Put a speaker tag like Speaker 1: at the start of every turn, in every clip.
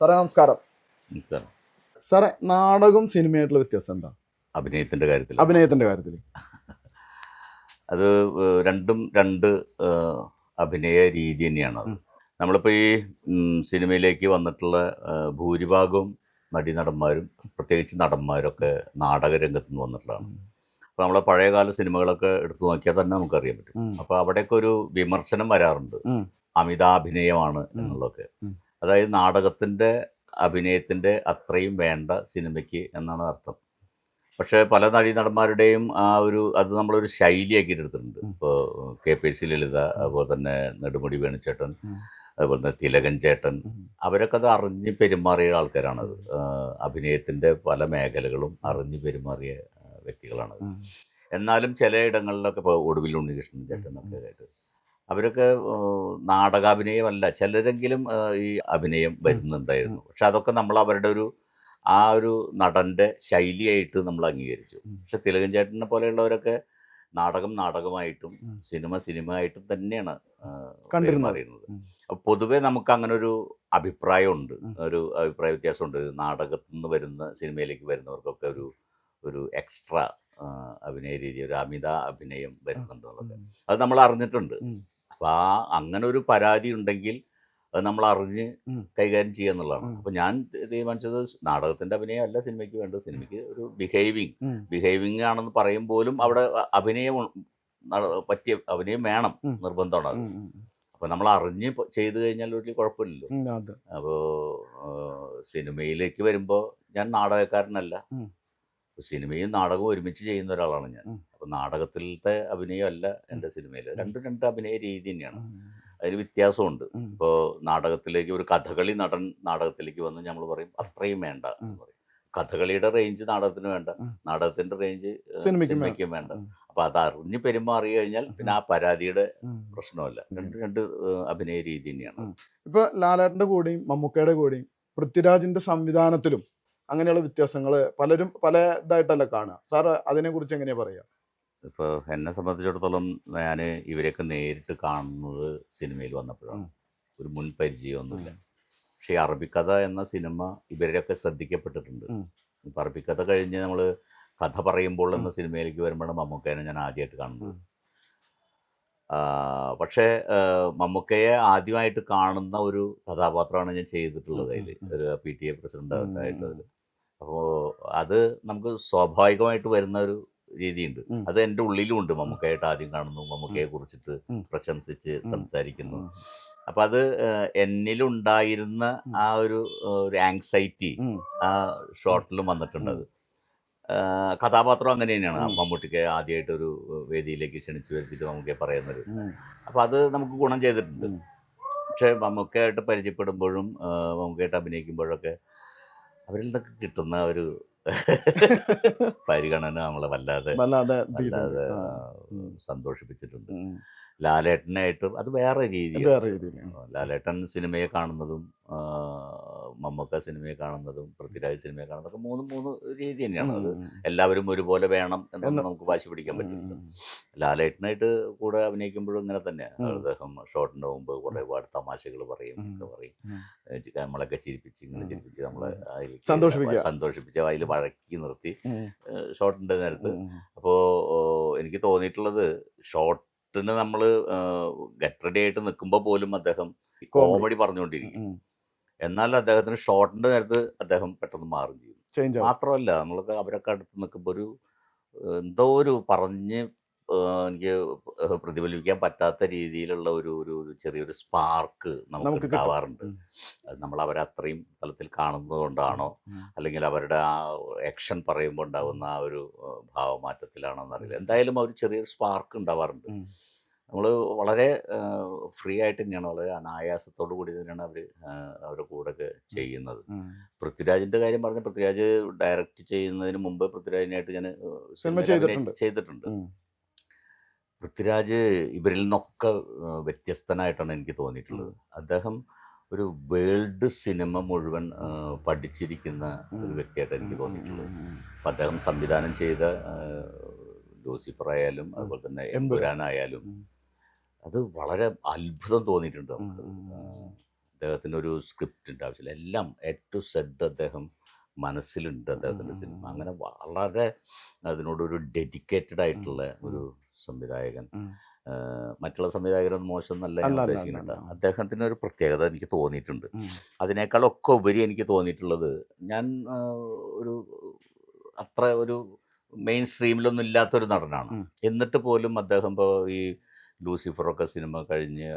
Speaker 1: സാറേ നമസ്കാരം. സാറേ നാടകവും സിനിമയായിട്ടുള്ള വ്യത്യാസം എന്താ?
Speaker 2: അഭിനയത്തിന്റെ കാര്യത്തിൽ
Speaker 1: അഭിനയത്തിന്റെ കാര്യത്തിൽ
Speaker 2: അത് രണ്ടും രണ്ട് അഭിനയ രീതി തന്നെയാണ്. നമ്മളിപ്പോൾ ഈ സിനിമയിലേക്ക് വന്നിട്ടുള്ള ഭൂരിഭാഗവും ഭൂരിഭാഗവും നടീനടന്മാരും പ്രത്യേകിച്ച് നടന്മാരൊക്കെ നാടകരംഗത്ത് നിന്ന് വന്നിട്ടുള്ളതാണ്. അപ്പോൾ നമ്മളെ പഴയകാല സിനിമകളൊക്കെ എടുത്തു നോക്കിയാൽ തന്നെ നമുക്കറിയാൻ പറ്റും. അപ്പോൾ അവിടെയൊക്കെ ഒരു വിമർശനം വരാറുണ്ട്. അമിതാഭിനയമാണ് എന്നുള്ളതൊക്കെ. അതായത് നാടകത്തിന്റെ അഭിനയത്തിന്റെ അത്രയും വേണ്ട സിനിമയ്ക്ക് എന്നാണ് അർത്ഥം. പക്ഷേ പല നടീനടന്മാരുടെയും ആ ഒരു അത് നമ്മളൊരു ശൈലിയാക്കി എടുത്തിട്ടുണ്ട്. ഇപ്പോൾ കെ പി സി ലളിത അതുപോലെ തന്നെ നെടുമുടി വേണുചേട്ടൻ അതുപോലെ തന്നെ തിലകൻ ചേട്ടൻ. അവരൊക്കെ അത് അറിഞ്ഞ് പെരുമാറിയ ആൾക്കാരാണത് അഭിനയത്തിന്റെ പല മേഖലകളും അറിഞ്ഞ് പെരുമാറിയ വ്യക്തികളാണ്. എന്നാലും ചില ഇടങ്ങളിലൊക്കെ ഇപ്പോൾ ഒടുവിൽ ഉണ്ണികൃഷ്ണൻ ചേട്ടനൊക്കെ ആയിട്ട് അവരൊക്കെ നാടകാഭിനയമല്ല. ചിലരെങ്കിലും ഈ അഭിനയം വരുന്നുണ്ടായിരുന്നു. പക്ഷെ അതൊക്കെ നമ്മൾ അവരുടെ ഒരു ആ ഒരു നടന്റെ ശൈലിയായിട്ട് നമ്മൾ അംഗീകരിച്ചു. പക്ഷെ തിലകൻ ചേട്ടനെ പോലെയുള്ളവരൊക്കെ നാടകം നാടകമായിട്ടും
Speaker 1: സിനിമ
Speaker 2: സിനിമ സിനിമയായിട്ടും തന്നെയാണ്. അപ്പൊ പൊതുവെ നമുക്ക് അങ്ങനെ ഒരു അഭിപ്രായമുണ്ട്. ഒരു അഭിപ്രായ വ്യത്യാസമുണ്ട്. നാടകത്തിൽ നിന്ന് വരുന്ന സിനിമയിലേക്ക് വരുന്നവർക്കൊക്കെ ഒരു ഒരു എക്സ്ട്രാ അഭിനയ രീതി ഒരു അമിത അഭിനയം
Speaker 1: വരുന്നുണ്ടെന്നുള്ളത്
Speaker 2: അത് നമ്മൾ അറിഞ്ഞിട്ടുണ്ട്.
Speaker 1: ഉം.
Speaker 2: അപ്പൊ ആ അങ്ങനെ ഒരു പരാതി ഉണ്ടെങ്കിൽ അത് നമ്മൾ അറിഞ്ഞ് കൈകാര്യം ചെയ്യുക എന്നുള്ളതാണ്
Speaker 1: ഉം.
Speaker 2: അപ്പൊ ഞാൻ തീരുമാനിച്ചത് നാടകത്തിന്റെ അഭിനയം അല്ല സിനിമയ്ക്ക് വേണ്ടത് സിനിമയ്ക്ക് ഒരു ബിഹേവിങ് ബിഹേവിങ് ആണെന്ന് പറയും പോലും അവിടെ അഭിനയം പറ്റിയ അഭിനയം വേണം. നിർബന്ധമാണ് അത്
Speaker 1: ഉം. ഉം.
Speaker 2: അപ്പൊ നമ്മൾ അറിഞ്ഞ് ചെയ്തു കഴിഞ്ഞാൽ ഒരു കുഴപ്പമില്ലല്ലോ. അപ്പോൾ സിനിമയിലേക്ക് വരുമ്പോൾ ഞാൻ നാടകക്കാരനല്ല സിനിമയും നാടകവും ഒരുമിച്ച് ചെയ്യുന്ന ഒരാളാണ് ഞാൻ
Speaker 1: ഉം.
Speaker 2: അപ്പൊ നാടകത്തിലത്തെ അഭിനയമല്ല എന്റെ സിനിമയിൽ രണ്ടും രണ്ട് അഭിനയ രീതി തന്നെയാണ്. അതിന് വ്യത്യാസമുണ്ട്. ഇപ്പോൾ നാടകത്തിലേക്ക് ഒരു കഥകളി നടൻ നാടകത്തിലേക്ക് വന്ന് നമ്മൾ പറയും അത്രയും വേണ്ട എന്ന് പറയും. കഥകളിയുടെ റേഞ്ച് നാടകത്തിന് വേണ്ട
Speaker 1: നാടകത്തിന്റെ
Speaker 2: നാടകത്തിന്റെ റേഞ്ച്
Speaker 1: സിനിമയ്ക്കും വേണ്ട.
Speaker 2: അപ്പം അത് അറിഞ്ഞ് പെരുമാറി കഴിഞ്ഞാൽ പിന്നെ ആ പരാതിയുടെ. പ്രശ്നമല്ല. രണ്ട് രണ്ട് അഭിനയ രീതി തന്നെയാണ്.
Speaker 1: ഇപ്പൊ ലാലേട്ടന്റെ കൂടെയും മമ്മൂക്കയുടെ കൂടെയും പൃഥ്വിരാജിന്റെ സംവിധാനത്തിലും അങ്ങനെയുള്ള വ്യത്യാസങ്ങൾ പലരും പല ഇതായിട്ടല്ല കാണുക. സാർ അതിനെക്കുറിച്ച് എങ്ങനെയാ പറയാ?
Speaker 2: ഇപ്പോൾ എന്നെ സംബന്ധിച്ചിടത്തോളം ഞാൻ ഇവരെയൊക്കെ നേരിട്ട് കാണുന്നത് സിനിമയിൽ വന്നപ്പോഴാണ്. ഒരു മുൻ പരിചയമൊന്നുമില്ല. പക്ഷേ ഈ അറബിക്കഥ എന്ന സിനിമ ഇവരുടെയൊക്കെ ശ്രദ്ധിക്കപ്പെട്ടിട്ടുണ്ട്. ഇപ്പം അറബിക്കഥ കഴിഞ്ഞ് നമ്മൾ കഥ പറയുമ്പോൾ എന്ന സിനിമയിലേക്ക് വരുമ്പോഴാണ് മമ്മൂക്കേനെ ഞാൻ ആദ്യമായിട്ട് കാണുന്നത്. പക്ഷേ മമ്മൂക്കയെ ആദ്യമായിട്ട് കാണുന്ന ഒരു കഥാപാത്രമാണ് ഞാൻ ചെയ്തിട്ടുള്ളത് അതിൽ ഒരു പി ടി എ പ്രസിഡന്റ്
Speaker 1: ഉം.
Speaker 2: ആയിട്ടുള്ളത് അപ്പോൾ അത് നമുക്ക് സ്വാഭാവികമായിട്ട് വരുന്ന ഒരു രീതിയുണ്ട്. അത് എന്റെ ഉള്ളിലും ഉണ്ട് മമ്മൂക്കയായിട്ട് ആദ്യം കാണുന്നു മമ്മൂക്കയെ കുറിച്ചിട്ട് പ്രശംസിച്ച് സംസാരിക്കുന്നു. അപ്പൊ അത് എന്നിലുണ്ടായിരുന്ന ആ ഒരു ഒരു ആങ്സൈറ്റി ആ ഷോട്ടിലും വന്നിട്ടുണ്ട് അത് കഥാപാത്രം അങ്ങനെ തന്നെയാണ്. മമ്മൂട്ടിക്ക് ആദ്യമായിട്ട് ഒരു വേദിയിലേക്ക് ക്ഷണിച്ചു വരുത്തിയിട്ട് മമ്മൂക്കെ
Speaker 1: പറയുന്നത്
Speaker 2: അപ്പോൾ അത് നമുക്ക് ഗുണം ചെയ്തിട്ടുണ്ട്. പക്ഷെ മമ്മൂക്കയായിട്ട് പരിചയപ്പെടുമ്പോഴും മമ്മൂക്കായിട്ട് മമ്മൂക്കയായിട്ട് അഭിനയിക്കുമ്പോഴൊക്കെ അവരിൽ നിന്നൊക്കെ കിട്ടുന്ന ഒരു പരിഗണന നമ്മളെ വല്ലാതെ
Speaker 1: വല്ലാതെ.
Speaker 2: സന്തോഷിപ്പിച്ചിട്ടുണ്ട്. ലാലേട്ടനായിട്ടും അത് വേറെ
Speaker 1: രീതി രീതിയിൽ
Speaker 2: ലാലേട്ടൻ സിനിമയെ കാണുന്നതും മമ്മൂക്ക സിനിമയെ കാണുന്നതും പൃഥ്വിരാജ് സിനിമയെ കാണുന്നതൊക്കെ മൂന്ന് മൂന്ന് രീതി തന്നെയാണ്. അത് എല്ലാവരും ഒരുപോലെ വേണം എന്നൊന്നും
Speaker 1: എന്ന്
Speaker 2: നമുക്ക് വാശി പിടിക്കാൻ പറ്റില്ല ലാലേട്ടനായിട്ട് കൂടെ അഭിനയിക്കുമ്പോഴും ഇങ്ങനെ
Speaker 1: തന്നെ.
Speaker 2: അദ്ദേഹം ഷോട്ടിന്റെ മുമ്പ് കുറെ ഒരുപാട് തമാശകൾ പറയും. ഒക്കെ പറയും. നമ്മളൊക്കെ ചിരിപ്പിച്ച് ഇങ്ങനെ ചിരിപ്പിച്ച് നമ്മളെ.
Speaker 1: സന്തോഷിപ്പിക്കുക.
Speaker 2: സന്തോഷിപ്പിച്ച് അതിൽ വഴക്കി നിർത്തി ഷോട്ടിന്റെ നേരത്ത്. അപ്പോൾ എനിക്ക് തോന്നിയിട്ടുള്ളത് ഷോട്ടിന് നമ്മൾ ഗെറ്റ് റെഡി ആയിട്ട് നിൽക്കുമ്പോൾ പോലും അദ്ദേഹം കോമഡി. പറഞ്ഞുകൊണ്ടിരിക്കും. എന്നാൽ അദ്ദേഹത്തിന് ഷോട്ടിന്റെ നേരത്ത് അദ്ദേഹം പെട്ടെന്ന് മാറും ചെയ്യും.
Speaker 1: ചേഞ്ച്
Speaker 2: മാത്രമല്ല നമ്മളൊക്കെ അവരൊക്കെ അടുത്ത് നിൽക്കുമ്പോൾ ഒരു എന്തോ ഒരു പറഞ്ഞ് എനിക്ക് പ്രതിഫലിപ്പിക്കാൻ പറ്റാത്ത രീതിയിലുള്ള ഒരു ഒരു ചെറിയൊരു സ്പാർക്ക് നമുക്ക് ഉണ്ടാവാറുണ്ട്. നമ്മൾ അവരെ അത്രയും തലത്തിൽ കാണുന്നത് കൊണ്ടാണോ അല്ലെങ്കിൽ അവരുടെ ആ ആക്ഷൻ പറയുമ്പോൾ ഉണ്ടാകുന്ന ആ ഒരു ഭാവമാറ്റത്തിലാണോ എന്നറിയില്ല. എന്തായാലും ആ ഒരു ചെറിയൊരു സ്പാർക്ക് ഉണ്ടാവാറുണ്ട്. നമ്മൾ വളരെ ഫ്രീ ആയിട്ട് തന്നെയാണ് വളരെ അനായാസത്തോടു കൂടി തന്നെയാണ് അവർ അവരുടെ കൂടെ ഒക്കെ ചെയ്യുന്നത്. പൃഥ്വിരാജിന്റെ കാര്യം പറഞ്ഞ പൃഥ്വിരാജ് ഡയറക്റ്റ് ചെയ്യുന്നതിന് മുമ്പ് പൃഥ്വിരാജിനായിട്ട് ഞാൻ
Speaker 1: സിനിമ ചെയ്തിട്ടുണ്ട്.
Speaker 2: പൃഥ്വിരാജ് ഇവരിൽ നിന്നൊക്കെ വ്യത്യസ്തനായിട്ടാണ് എനിക്ക് തോന്നിയിട്ടുള്ളത്. അദ്ദേഹം ഒരു വേൾഡ് സിനിമ മുഴുവൻ പഠിച്ചിരിക്കുന്ന ഒരു വ്യക്തിയായിട്ട് എനിക്ക് തോന്നിയിട്ടുള്ളത്. അപ്പം അദ്ദേഹം സംവിധാനം ചെയ്ത ജോസിഫർ ലൂസിഫർ ആയാലും അതുപോലെ തന്നെ
Speaker 1: എമ്പുരാൻ.
Speaker 2: അത് വളരെ അത്ഭുതം തോന്നിയിട്ടുണ്ട് അദ്ദേഹത്തിന് ഒരു സ്ക്രിപ്റ്റിന്റെ ആവശ്യമില്ല. എല്ലാം എ ടു സെഡ് അദ്ദേഹം മനസ്സിലുണ്ട്
Speaker 1: അദ്ദേഹത്തിന്റെ
Speaker 2: സിനിമ. അങ്ങനെ വളരെ അതിനോടൊരു ഡെഡിക്കേറ്റഡ് ആയിട്ടുള്ള ഒരു സംവിധായകൻ. മറ്റുള്ള സംവിധായകരൊന്നും മോശം
Speaker 1: നല്ല
Speaker 2: ഉദ്ദേശിക്കുന്നുണ്ട്
Speaker 1: അല്ല.
Speaker 2: അദ്ദേഹത്തിന് ഒരു പ്രത്യേകത എനിക്ക് തോന്നിയിട്ടുണ്ട്. അതിനേക്കാളൊക്കെ ഉപരി എനിക്ക് തോന്നിയിട്ടുള്ളത് ഞാൻ ഒരു അത്ര ഒരു മെയിൻ സ്ട്രീമിലൊന്നും ഇല്ലാത്തൊരു നടനാണ്. എന്നിട്ട് പോലും അദ്ദേഹം ഇപ്പോൾ ഈ ലൂസിഫറൊക്കെ സിനിമ കഴിഞ്ഞ്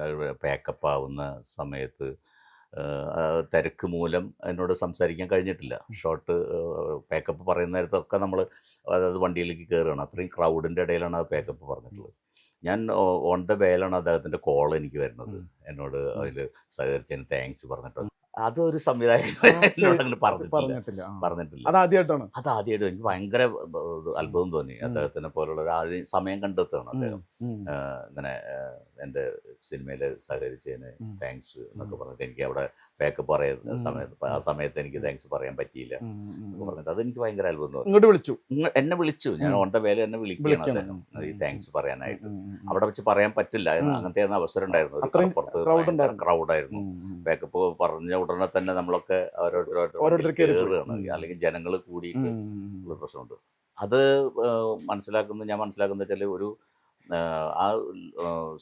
Speaker 2: പാക്കപ്പ് ആവുന്ന സമയത്ത് തിരക്ക് മൂലം എന്നോട് സംസാരിക്കാൻ കഴിഞ്ഞിട്ടില്ല. ഷോർട്ട് പാക്കപ്പ് പറയുന്ന നേരത്തൊക്കെ നമ്മൾ അതായത് വണ്ടിയിലേക്ക് കയറുകയാണ് അത്രയും ക്രൗഡിന്റെ ഇടയിലാണ് അത് പാക്കപ്പ് പറഞ്ഞിട്ടുള്ളത്. ഞാൻ ഓൺ ദ വേലാണ് അദ്ദേഹത്തിന്റെ കോൾ എനിക്ക് വരുന്നത്. എന്നോട്. അതിൽ സഹകരിച്ചതിന് താങ്ക്സ് പറഞ്ഞിട്ട് അതൊരു സംവിധായകൻ പറഞ്ഞിട്ടില്ല.
Speaker 1: പറഞ്ഞിട്ടില്ല അതാദ്യമായിട്ടാണ്
Speaker 2: പറഞ്ഞിട്ടില്ല.
Speaker 1: അത് ആദ്യമായിട്ടാണ്
Speaker 2: അത് ആദ്യമായിട്ട് എനിക്ക് ഭയങ്കര അത്ഭുതം തോന്നി അദ്ദേഹത്തിനെ പോലുള്ള ഒരു സമയം കണ്ടെത്തുകയാണ് അദ്ദേഹം. ഇങ്ങനെ എന്റെ എന്റെ സിനിമയിൽ സഹകരിച്ചതിന് താങ്ക്സ് എന്നൊക്കെ. പറഞ്ഞിട്ട് എനിക്ക് അവിടെ പേക്ക് പറയുന്ന സമയത്ത് ആ സമയത്ത് എനിക്ക് താങ്ക്സ് പറയാൻ പറ്റിയില്ല. പറഞ്ഞിട്ട് അതെനിക്ക് ഭയങ്കര അത്ഭുതം തോന്നി.
Speaker 1: ഇങ്ങോട്ട് വിളിച്ചു.
Speaker 2: എന്നെ വിളിച്ചു. ഞാൻ. ഓൺ ദ വേല എന്നെ വിളിക്കുകയാണ്
Speaker 1: വിളിക്കണം.
Speaker 2: അദ്ദേഹം. ഈ താങ്ക്സ് പറയാനായിട്ട്. അവിടെ വെച്ച് പറയാൻ പറ്റില്ല അങ്ങനത്തെ അവസരം ഉണ്ടായിരുന്നു. ക്രൗഡായിരുന്നു.
Speaker 1: ഉം.
Speaker 2: പറഞ്ഞ ഉടനെ തന്നെ നമ്മളൊക്കെ. അല്ലെങ്കിൽ ജനങ്ങൾ കൂടിയിട്ട്. ഉള്ള പ്രശ്നമുണ്ട്. അത് മനസ്സിലാക്കുന്ന മനസ്സിലാക്കുന്നത് ഞാൻ മനസ്സിലാക്കുന്നത് വെച്ചാൽ ഒരു ആ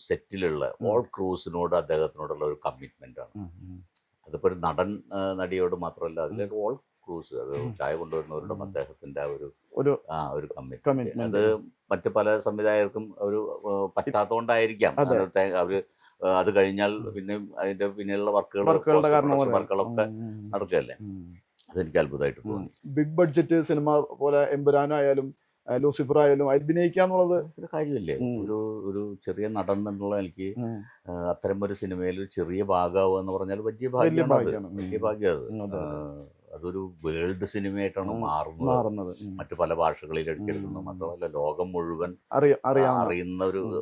Speaker 2: സെറ്റിലുള്ള ഓൾ ക്രൂസിനോട് അദ്ദേഹത്തിനോടുള്ള ഒരു കമ്മിറ്റ്മെന്റ് ആണ്. അതിപ്പോൾ ഒരു നടൻ നടിയോട് മാത്രമല്ല അതിലെ ഓൾ ക്രൂസ് അത് ചായ കൊണ്ടുവരുന്നവരോടും
Speaker 1: അദ്ദേഹത്തിന്റെ
Speaker 2: അദ്ദേഹത്തിന്റെ ആ ഒരു ആ ഒരു കമ്മിറ്റ്മെന്റ്.
Speaker 1: കമ്മിറ്റ്മെന്റ്.
Speaker 2: അത് മറ്റു പല സംവിധായകർക്കും ഒരു പറ്റാത്തതുകൊണ്ടായിരിക്കാം
Speaker 1: അതെ.
Speaker 2: അവർ അത് കഴിഞ്ഞാൽ പിന്നെ അതിന്റെ പിന്നെയുള്ള വർക്കുകൾ വർക്കുകളൊക്കെ നടക്കുകയല്ലേ? അതെനിക്ക് അത്ഭുതമായിട്ട് തോന്നി.
Speaker 1: ബിഗ് ബഡ്ജറ്റ് സിനിമ പോലെ എമ്പുരാനായാലും ലൂസിഫർ ആയാലും അഭിനയിക്കുക എന്നുള്ളത്
Speaker 2: ഒരു കാര്യമല്ലേ? ഒരു ഒരു ചെറിയ നടൻ എന്നുള്ള എനിക്ക് അത്തരം ഒരു സിനിമയിൽ ഒരു ചെറിയ ഭാഗമാവുക എന്ന് പറഞ്ഞാൽ വലിയ ഭാഗ്യമാണ് വലിയ ഭാഗ്യം അത്. അതൊരു വേൾഡ് സിനിമയായിട്ടാണ്. മാറുന്നത്.
Speaker 1: മാറുന്നത്.
Speaker 2: മറ്റു പല ഭാഷകളിൽ എടുക്കുന്നത്
Speaker 1: ഉം.
Speaker 2: മാത്രമല്ല ലോകം മുഴുവൻ
Speaker 1: അറിയാം
Speaker 2: അറിയുന്ന. ഒരു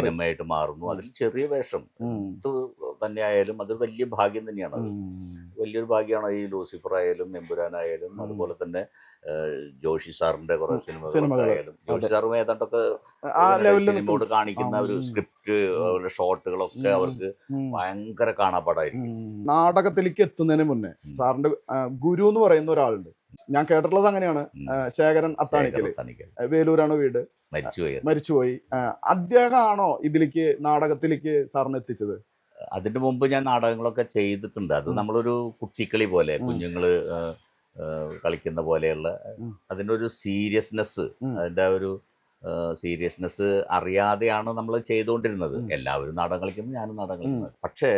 Speaker 1: സിനിമയായിട്ട്
Speaker 2: മാറുന്നു. അതിൽ ചെറിയ വേഷം.
Speaker 1: ഉം.
Speaker 2: ആയാലും അതൊരു അത് വലിയ ഭാഗ്യം തന്നെയാണ്. വലിയൊരു ഭാഗ്യമാണ് ഈ ലൂസിഫർ ആയാലും എമ്പുരാനായാലും. അതുപോലെ തന്നെ ജോഷി സാറിന്റെ കുറെ സിനിമകളായാലും ജോഷി സാറും ഏതാണ്ടൊക്കെ സിനിമയോട് കാണിക്കുന്ന ഒരു സ്ക്രിപ്റ്റ് അതുപോലെ ഷോട്ടുകളൊക്കെ അവർക്ക് ഭയങ്കര കാണാപ്പാടായിരിക്കും.
Speaker 1: നാടകത്തിലേക്ക് എത്തുന്നതിന് മുന്നേ സാറിന്റെ ഗുരു എന്ന് പറയുന്ന ഒരാളുണ്ട്. ഞാൻ കേട്ടിട്ടുള്ളത് അങ്ങനെയാണ്. ശേഖരൻ. ആ, വേലൂരാണ് വീട്.
Speaker 2: മരിച്ചുപോയി.
Speaker 1: മരിച്ചുപോയി. അദ്ദേഹമാണോ ഇതിലേക്ക് നാടകത്തിലേക്ക് സാറിന് എത്തിച്ചത്?
Speaker 2: അതിന്റെ മുമ്പ് ഞാൻ നാടകങ്ങളൊക്കെ ചെയ്തിട്ടുണ്ട് അത്. നമ്മളൊരു കുട്ടിക്കളി പോലെ ആ, കളിക്കുന്ന പോലെയുള്ള. അതിന്റെ ഒരു സീരിയസ്നെസ്. അതിന്റെ ഒരു സീരിയസ്നെസ് അറിയാതെയാണ് നമ്മൾ ചെയ്തുകൊണ്ടിരുന്നത് എല്ലാവരും നാടകം കളിക്കുന്നു ഞാനും നാടകം കളിക്കുന്നത് പക്ഷേ